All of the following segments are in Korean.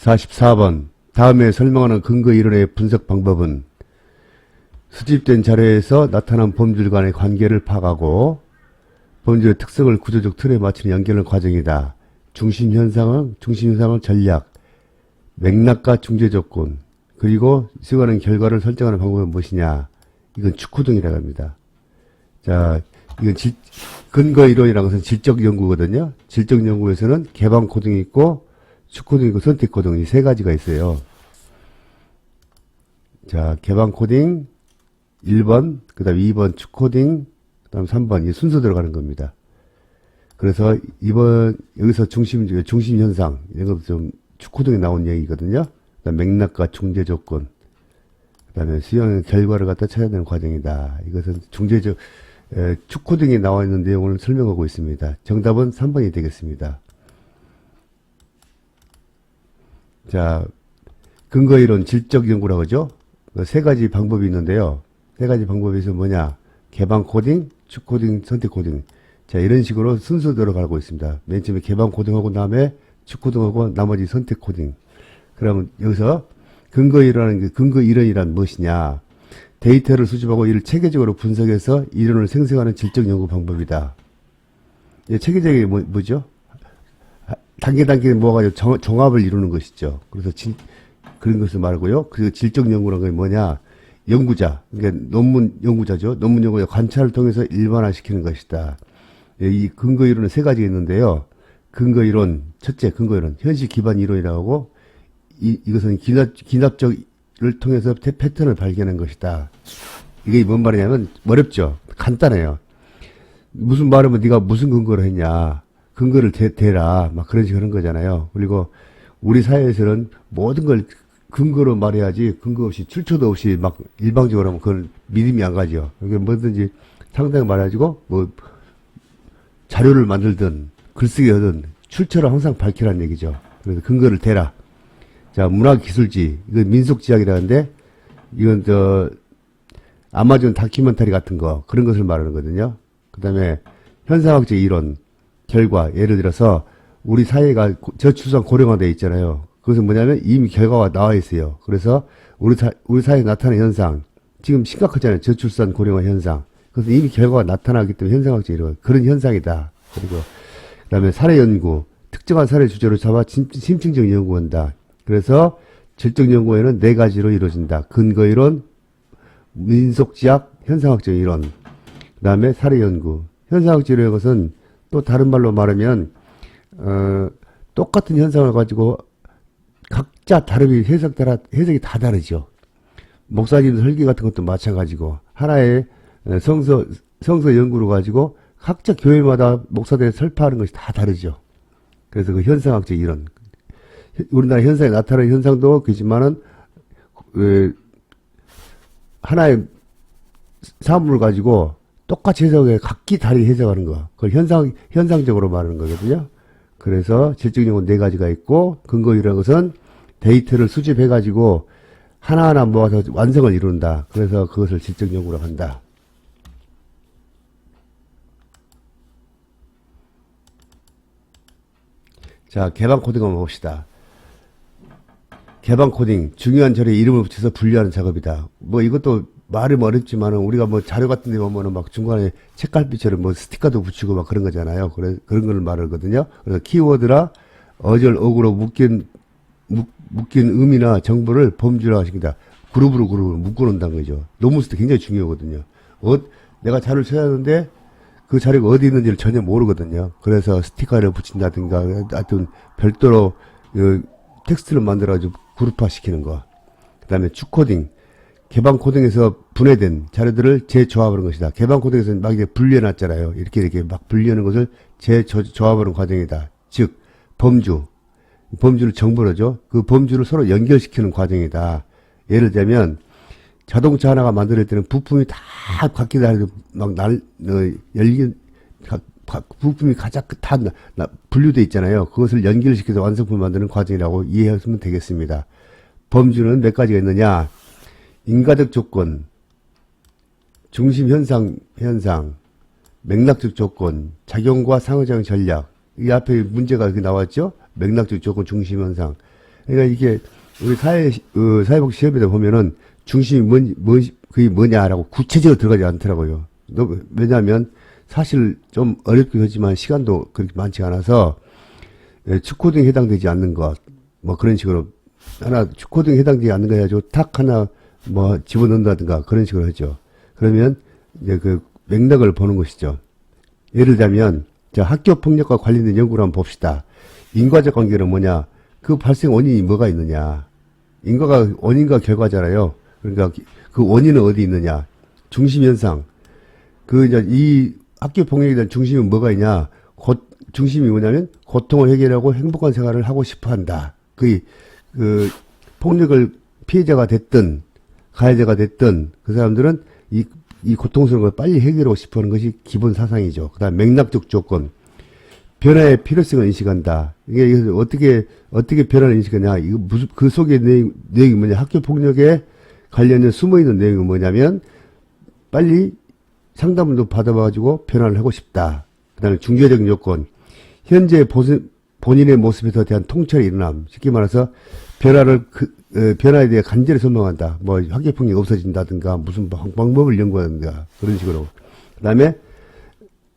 44번. 다음에 설명하는 근거 이론의 분석 방법은 수집된 자료에서 나타난 범죄들 간의 관계를 파악하고 범죄의 특성을 구조적 틀에 맞추는 연결하는 과정이다. 중심 현상은 중심 현상은 전략, 맥락과 중재 조건, 그리고 수행하는 결과를 설정하는 방법은 무엇이냐? 이건 축구 등이라고 합니다. 자, 이건 질, 근거 이론이라는 것은 질적 연구거든요. 질적 연구에서는 개방 코딩이 있고 축코딩 있고 선택 코딩 이 세 가지가 있어요. 자, 개방 코딩 1번, 그 다음 2번 축코딩, 그 다음 3번 이 순서 들어가는 겁니다. 그래서 이번 여기서 중심 중심 현상 이런 것도 좀 축코딩에 나온 얘기거든요. 그다음 맥락과 중재 조건, 그다음에 수영 결과를 갖다 찾아내는 과정이다. 이것은 중재적 에, 축코딩에 나와 있는 내용을 설명하고 있습니다. 정답은 3번이 되겠습니다. 자, 근거 이론 질적 연구라고 하죠. 그세 가지 방법이 있는데요. 세 가지 방법에서 뭐냐? 개방 코딩, 축 코딩, 선택 코딩. 자, 이런 식으로 순서대로 가고 있습니다. 맨 처음에 개방 코딩하고 다음에 축 코딩하고 나머지 선택 코딩. 그러면 여기서 근거 이론이라는 게 근거 이론이란 무엇이냐? 데이터를 수집하고 이를 체계적으로 분석해서 이론을 생성하는 질적 연구 방법이다. 이 체계적인 뭐, 뭐죠? 단계 단계 모아가지고 정, 종합을 이루는 것이죠. 그래서 질, 그런 것을 말고요. 그 질적 연구라는 게 뭐냐? 연구자, 그러니까 논문 연구자죠. 논문 연구자 관찰을 통해서 일반화시키는 것이다. 예, 이 근거 이론은 세 가지가 있는데요. 근거 이론, 첫째 근거 이론, 현실 기반 이론이라고 이, 이것은 기납, 기납적을 통해서 태- 패턴을 발견한 것이다. 이게 뭔 말이냐면 어렵죠. 간단해요. 무슨 말하면 네가 무슨 근거로 했냐. 근거를 대, 대라. 막 그런 식으로 하는 거잖아요. 그리고 우리 사회에서는 모든 걸 근거로 말해야지 근거 없이 출처도 없이 막 일방적으로 하면 그건 믿음이 안 가죠. 그게 뭐든지 상당히 말해가지고 뭐 자료를 만들든 글쓰기 하든 출처를 항상 밝히라는 얘기죠. 그래서 근거를 대라. 자, 문화기술지. 이건 민속지향이라는데 이건 저 아마존 다큐멘터리 같은 거 그런 것을 말하는 거거든요. 그 다음에 현상학적 이론 결과 예를 들어서 우리 사회가 고- 저출산 고령화돼 있잖아요. 그것은 뭐냐면 이미 결과가 나와 있어요. 그래서 우리 사 우리 사회에 나타나는 현상 지금 심각하잖아요. 저출산 고령화 현상. 그래서 이미 결과가 나타나기 때문에 현상학적 이론 그런 현상이다. 그리고 그다음에 사례 연구 특정한 사례 주제로 잡아 심- 심층적 연구한다. 그래서 질적 연구에는 네 가지로 이루어진다. 근거 이론, 민속지학, 현상학적 이론, 그 다음에 사례 연구. 현상학적 이론의 것은 또 다른 말로 말하면, 어, 똑같은 현상을 가지고 각자 다르게 해석 따라, 해석이 다 다르죠. 목사님 설계 같은 것도 마찬가지고, 하나의 어, 성서, 성서 연구로 가지고 각자 교회마다 목사들이 설파하는 것이 다 다르죠. 그래서 그 현상학적 이론. 우리나라 현상에 나타나는 현상도 그지만은 그 하나의 사물을 가지고 똑같이 해석해 각기 다르게 해석하는 거. 그걸 현상 현상적으로 말하는 거거든요. 그래서 연구 네 가지가 있고 근거 이라는 것은 데이터를 수집해 가지고 하나하나 모아서 완성을 이룬다. 그래서 그것을 연구라고 한다. 자, 개방 코딩 한번 봅시다. 개방 코딩, 중요한 절에 이름을 붙여서 분류하는 작업이다. 뭐 이것도 말은 어렵지만은 우리가 뭐 자료 같은 데 보면은 막 중간에 책갈피처럼 뭐 스티커도 붙이고 막 그런 거잖아요. 그래, 그런 걸 말하거든요. 그래서 키워드라 어절, 어구로 묶인, 묶, 묶인 의미나 정보를 범주화 시킨다. 그룹으로 그룹으로 묶어놓는다는 거죠. 논문 쓸때 굉장히 중요하거든요. 어, 내가 자료를 찾아야 하는데 그 자료가 어디 있는지를 전혀 모르거든요. 그래서 스티커를 붙인다든가, 하여튼 별도로 그 텍스트를 만들어가지고 그룹화 시키는 거. 그 다음에 축코딩. 개방 코딩에서 분해된 자료들을 재조합하는 것이다. 개방 코딩에서 막 이렇게 분리해놨잖아요. 이렇게 이렇게 막 분리하는 것을 재조합하는 과정이다. 즉, 범주. 범주를 정보로죠. 그 범주를 서로 연결시키는 과정이다. 예를 들면, 자동차 하나가 만들 때는 부품이 다 각기 다르게 막 날, 어, 열린, 각, 각 부품이 가장 다 나- 나- 분류돼 있잖아요. 그것을 연결시켜서 완성품을 만드는 과정이라고 이해하시면 되겠습니다. 범주는 몇 가지가 있느냐? 인가적 조건, 중심 현상, 현상, 맥락적 조건, 작용과 상호작용 전략. 이 앞에 문제가 이렇게 나왔죠? 맥락적 조건, 중심 현상. 그러니까 이게 우리 사회 어, 사회복 시험에도 보면은 중심이 뭔, 뭔 그게 뭐냐라고 구체적으로 들어가지 않더라고요. 너- 왜냐하면 사실 좀 어렵긴 하지만 시간도 그렇게 많지 않아서 예, 축코딩에 해당되지 않는 것, 뭐 그런 식으로 하나 축코딩에 해당되지 않는 거 해가지고 탁 하나 뭐 집어넣는다든가 그런 식으로 하죠. 그러면 이제 그 맥락을 보는 것이죠. 예를 들자면 자 학교 폭력과 관련된 연구를 한번 봅시다. 인과적 관계는 뭐냐? 그 발생 원인이 뭐가 있느냐? 인과가 원인과 결과잖아요. 그러니까 그 원인은 어디 있느냐? 중심 현상. 그 이제 이 학교 폭력에 대한 중심은 뭐가 있냐? 고, 중심이 뭐냐면 고통을 해결하고 행복한 생활을 하고 싶어 한다. 그, 그 폭력을 피해자가 됐든 가해자가 됐든 그 사람들은 이, 이 고통스러운 걸 빨리 해결하고 싶어 하는 것이 기본 사상이죠. 그 다음 맥락적 조건. 변화의 필요성을 인식한다. 이게 어떻게, 어떻게 변화를 인식하냐. 이거 무슨, 그 속에 내용, 내용이 뭐냐. 학교 폭력에 관련된 숨어 있는 내용이 뭐냐면 빨리 상담도 받아봐가지고 변화를 하고 싶다. 그 다음에 중개적인 요건. 현재 보스- 본인의 모습에 대한 통찰이 일어남. 쉽게 말해서 변화를, 그, 어, 변화에 대해 간절히 선망한다. 뭐, 학교폭력이 없어진다든가, 무슨 방- 방법을 연구한다든가, 그런 식으로. 그 다음에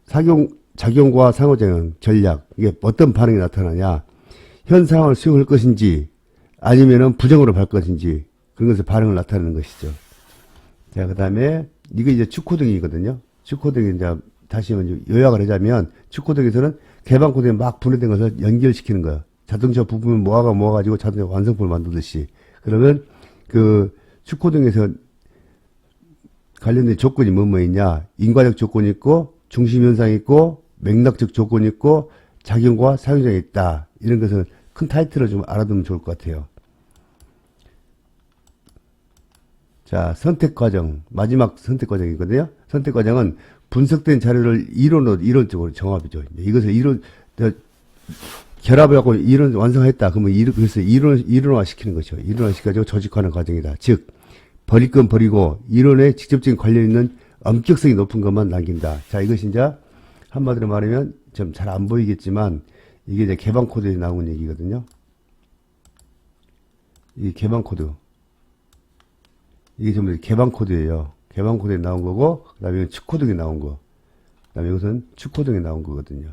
작용, 작용과 상호작용, 전략. 이게 어떤 반응이 나타나냐. 현 상황을 수용할 것인지, 아니면은 부정으로 갈 것인지, 그런 것을 반응을 나타내는 것이죠. 자, 그 다음에, 이게 이제 축코등이거든요. 축코등이 이제, 다시 한번 요약을 하자면, 축코등에서는 개방 코드에 막 분해된 것을 연결시키는 거예요. 자동차 부품을 모아가 모아가지고 자동차 완성품을 만들듯이. 그러면, 그, 축코등에서 관련된 조건이 뭐뭐 있냐. 인과적 조건이 있고, 중심현상이 있고, 맥락적 조건이 있고, 작용과 사용자가 있다. 이런 것을 큰 타이틀을 좀 알아두면 좋을 것 같아요. 자, 선택 과정. 마지막 선택 과정이거든요. 선택 과정은 분석된 자료를 이론으로, 이론적으로 정합이죠. 이것을 이론, 저, 결합하고 이론 완성했다. 그러면 이론, 그래서 이론, 이론화 시키는 거죠. 이론화 시켜가지고 조직화하는 과정이다. 즉, 버릴 건 버리고 이론에 직접적인 관련 있는 엄격성이 높은 것만 남긴다. 자, 이것이 이제 한마디로 말하면 좀 잘 안 보이겠지만 이게 이제 개방 코드에 나온 얘기거든요. 이 개방 코드. 이게 전부 개방 코드예요. 개방 코드에 나온 거고, 그 다음에 축코등에 나온 거. 그 다음에 이것은 축코등에 나온 거거든요.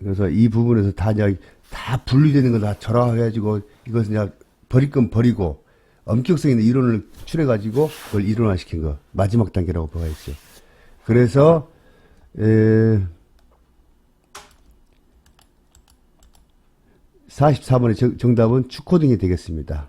그래서 이 부분에서 다 이제 다 분리되는 거 다 절하해가지고 이것은 이제 버릴 건 버리고 엄격성 있는 이론을 추려가지고 그걸 이론화시킨 거 마지막 단계라고 봐야죠. 그래서 에 44번의 정답은 축코딩이 되겠습니다.